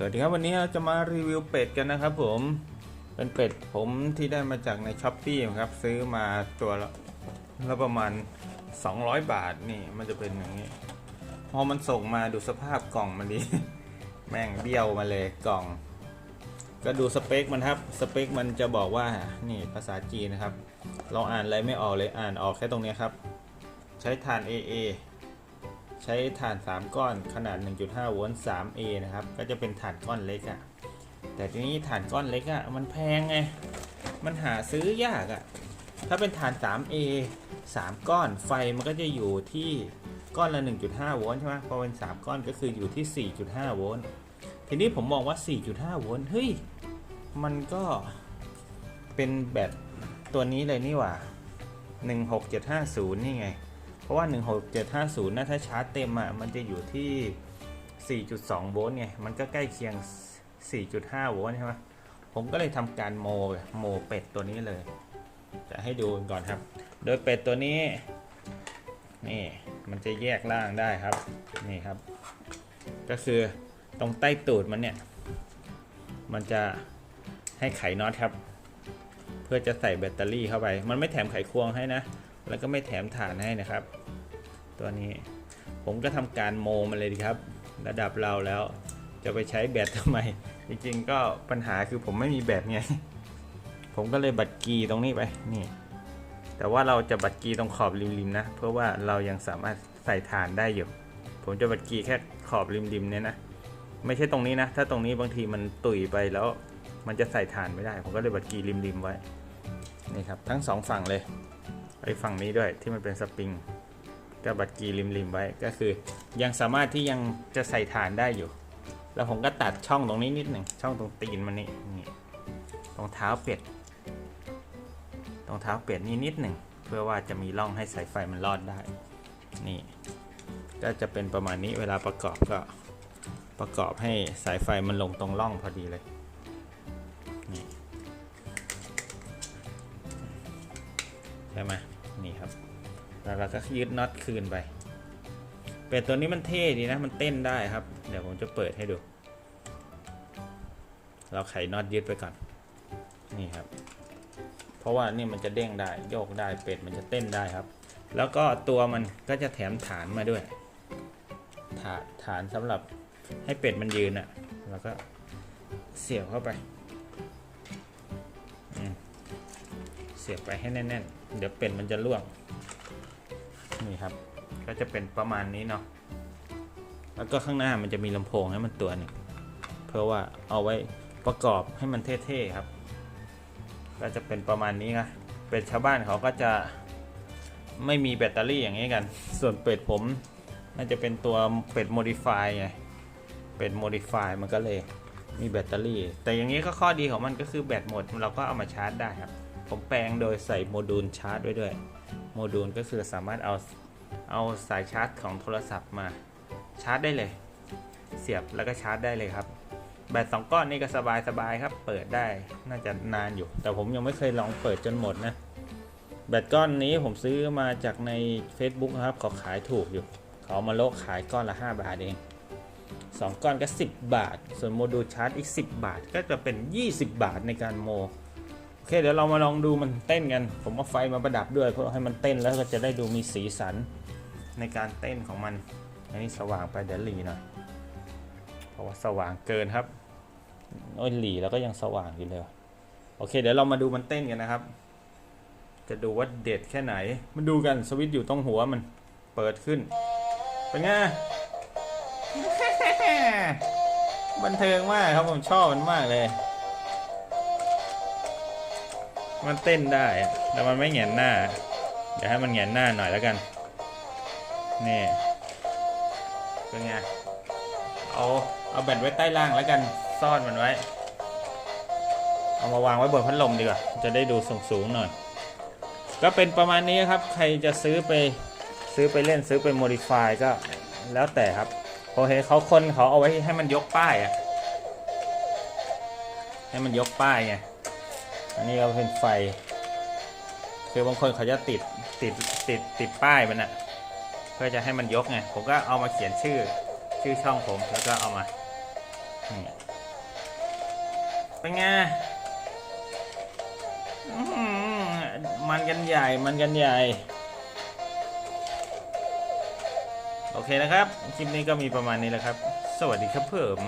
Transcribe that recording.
สวัสดีครับวันนี้เราจะมารีวิวเป็ดกันนะครับผมเป็นเป็ดผมที่ได้มาจากในช้อปปี้ครับซื้อมาตัวละละประมาณ 200 บาทนี่มันจะเป็นอย่างนี้ พอมันส่งมาดูสภาพกล่องมันดีแม่งเบี้ยวมาเลยกล่อง ก็ดูสเปคมันครับสเปคมันจะบอกว่านี่ภาษาจีนนะครับ เราอ่านอะไรไม่ออกเลยอ่านออกแค่ตรงนี้ครับ ใช้ฐาน AA ใช้ฐาน 3 ก้อนขนาด 1.5 โวลต์ 3A นะครับ ก็จะเป็นฐานก้อนเล็กอะ่ะ แต่ทีนี้ฐานก้อนเล็กอะ่ะมันแพงไง มันหาซื้อยากอะ่ะ ถ้าเป็นฐาน 3A 3 ก้อนไฟมันก็จะอยู่ที่ก้อนละ 1.5 โวลต์ใช่ไหมพอเป็น 3 ก้อนก็คืออยู่ที่ 4.5 โวลต์ ทีนี้ผมมองว่า 4.5 โวลต์ เฮ้ย มันก็เป็นแบตตัวนี้เลยนี่หว่า 16750 นี่ไง เพราะว่า 16750นะถ้าชาร์จเต็มอะมันจะอยู่ที่ 4.2 โวลต์ไง มันก็ใกล้เคียง 4.5 โวลต์ใช่ไหมผมก็เลยทำการโมโมเป็ดตัวนี้เลย จะให้ดูก่อนครับ โดยเป็ดตัวนี้ นี่ มันจะแยกล่างได้ครับ นี่ครับ ก็คือตรงใต้ตูดมันเนี่ย มันจะให้ไขน็อตครับ เพื่อจะใส่แบตเตอรี่เข้าไป มันไม่แถมไขควงให้นะ แล้วก็ไม่แถมฐานให้นะครับ ตัวนี้ ผมก็ทำการโมมันเลยครับ ระดับเราแล้ว จะไปใช้แบตทำไม จริงๆก็ปัญหาคือผมไม่มีแบตไง ผมก็เลยบัดกีตรงนี้ไปนี่ แต่ว่าเราจะบัดกีตรงขอบริมๆนะ เพื่อว่าเรายังสามารถใส่ฐานได้อยู่ ผมจะบัดกีแค่ขอบริมๆเนี่ยนะ ไม่ใช่ตรงนี้นะ ถ้าตรงนี้บางทีมันตุยไปแล้ว มันจะใส่ฐานไม่ได้ ผมก็เลยบัดกีริมๆไว้ นี่ครับทั้งสองฝั่งเลยไอ้ฝั่งนี้ด้วยที่มันเป็นสปริง ก็บัดกีริมๆไว้ก็คือ ยังสามารถที่ยังจะใส่ฐานได้อยู่ แล้วผมก็ตัดช่องตรงนี้นิดหนึ่งช่องตรงตีนมันนี่นี่ตรงเท้าเป็ดตรงเท้าเป็ดนี่นิดหนึ่งเพื่อว่าจะมีร่องให้สายไฟมันรอดได้ นี่ก็จะเป็นประมาณนี้เวลาประกอบก็ประกอบให้สายไฟมันลงตรงร่องพอดีเลยนี่ใช่ไหมนี่ครับ แล้วเราก็ยึดน็อตคืนไป เป็ดตัวนี้มันเท่ดีนะ มันเต้นได้ครับ เดี๋ยวผมจะเปิดให้ดู เราไขน็อตยึดไปก่อน นี่ครับ เพราะว่านี่มันจะเด้งได้โยกได้เป็ดมันจะเต้นได้ครับ แล้วก็ตัวมันก็จะแถมฐานมาด้วย ฐานฐานสำหรับให้เป็ดมันยืนอะ่ะ แล้วก็เสียบเข้าไปเสียบไปให้แน่นๆ เดี๋ยวเป็ดมันจะล่วง นี่ครับ ก็จะเป็นประมาณนี้เนาะแล้วก็ข้างหน้ามันจะมีลำโพงให้มันตัวหนึงเพื่อว่าเอาไว้ประกอบให้มันเท่ๆครับ ก็จะเป็นประมาณนี้นะเป็ดชาวบ้านเขาก็จะไม่มีแบตเตอรี่อย่างนี้กัน ส่วนเป็ดผมน่าจะเป็นตัวเป็ดโมดิฟายไงเป็ดโมดิฟายมันก็เลยมีแบตเตอรี่ แต่อย่างนี้ก็ข้อดีของมันก็คือแบตหมดเราก็เอามาชาร์จได้ครับ ผมแปลงโดยใส่โมดูลชาร์จไว้ด้วย โมดูลก็คือสามารถเอาเอาสายชาร์จของโทรศัพท์มาชาร์จได้เลย เสียบแล้วก็ชาร์จได้เลยครับ แบตสองก้อนนี่ก็สบายสบายครับ เปิดได้น่าจะนานอยู่ แต่ผมยังไม่เคยลองเปิดจนหมดนะ แบตก้อนนี้ผมซื้อมาจากใน Facebook นะครับเขาขายถูกอยู่ เขามาโลกขายก้อนละ 5 บาทเอง2ก้อนก็ 10 บาท ส่วนโมดูลชาร์จอีก 10 บาทก็จะเป็น 20 บาทในการโม เคเดี๋ยวเรามาลองดูมันเต้นกัน ผมเอาไฟมาประดับด้วยเพื่อให้มันเต้นแล้วก็จะได้ดูมีสีสันในการเต้นของมัน อันนี้สว่างไปเดี๋ยวหลีหน่อยเพราะว่าสว่างเกินครับโอ้ยหลีแล้วก็ยังสว่างอยู่เลยโอเค เดี๋ยวเรามาดูมันเต้นกันนะครับ จะดูว่าเด็ดแค่ไหน มาดูกันสวิตช์อยู่ตรงหัวมันเปิดขึ้น เป็นไงบันเทิงมากครับผมชอบมันมากเลย มันเต้นได้แต่มันไม่แหงนหน้า เดี๋ยวให้มันแหงนหน้าหน่อยแล้วกัน นี่ เป็นไง เอา เอาแบตไว้ใต้ล่างแล้วกัน ซ่อนมันไว้ เอามาวางไว้บนพัดลมดีกว่า จะได้ดูสูงๆหน่อย ก็เป็นประมาณนี้ครับ ใครจะซื้อไป ซื้อไปเล่นซื้อไปโมดิฟายก็แล้วแต่ครับพอเห็นเขาคนเขาเอาไว้ให้มันยกป้ายอะให้มันยกป้ายไง อันนี้ก็เป็นไฟ คือบางคนเขาจะติดติดติดติดป้ายมันอะเพื่อจะให้มันยกไง ผมก็เอามาเขียนชื่อชื่อช่องผมแล้วก็เอามานี่เป็นไงมันกันใหญ่ มันกันใหญ่ โอเคนะครับ คลิปนี้ก็มีประมาณนี้แหละครับ สวัสดีครับเพิ่ม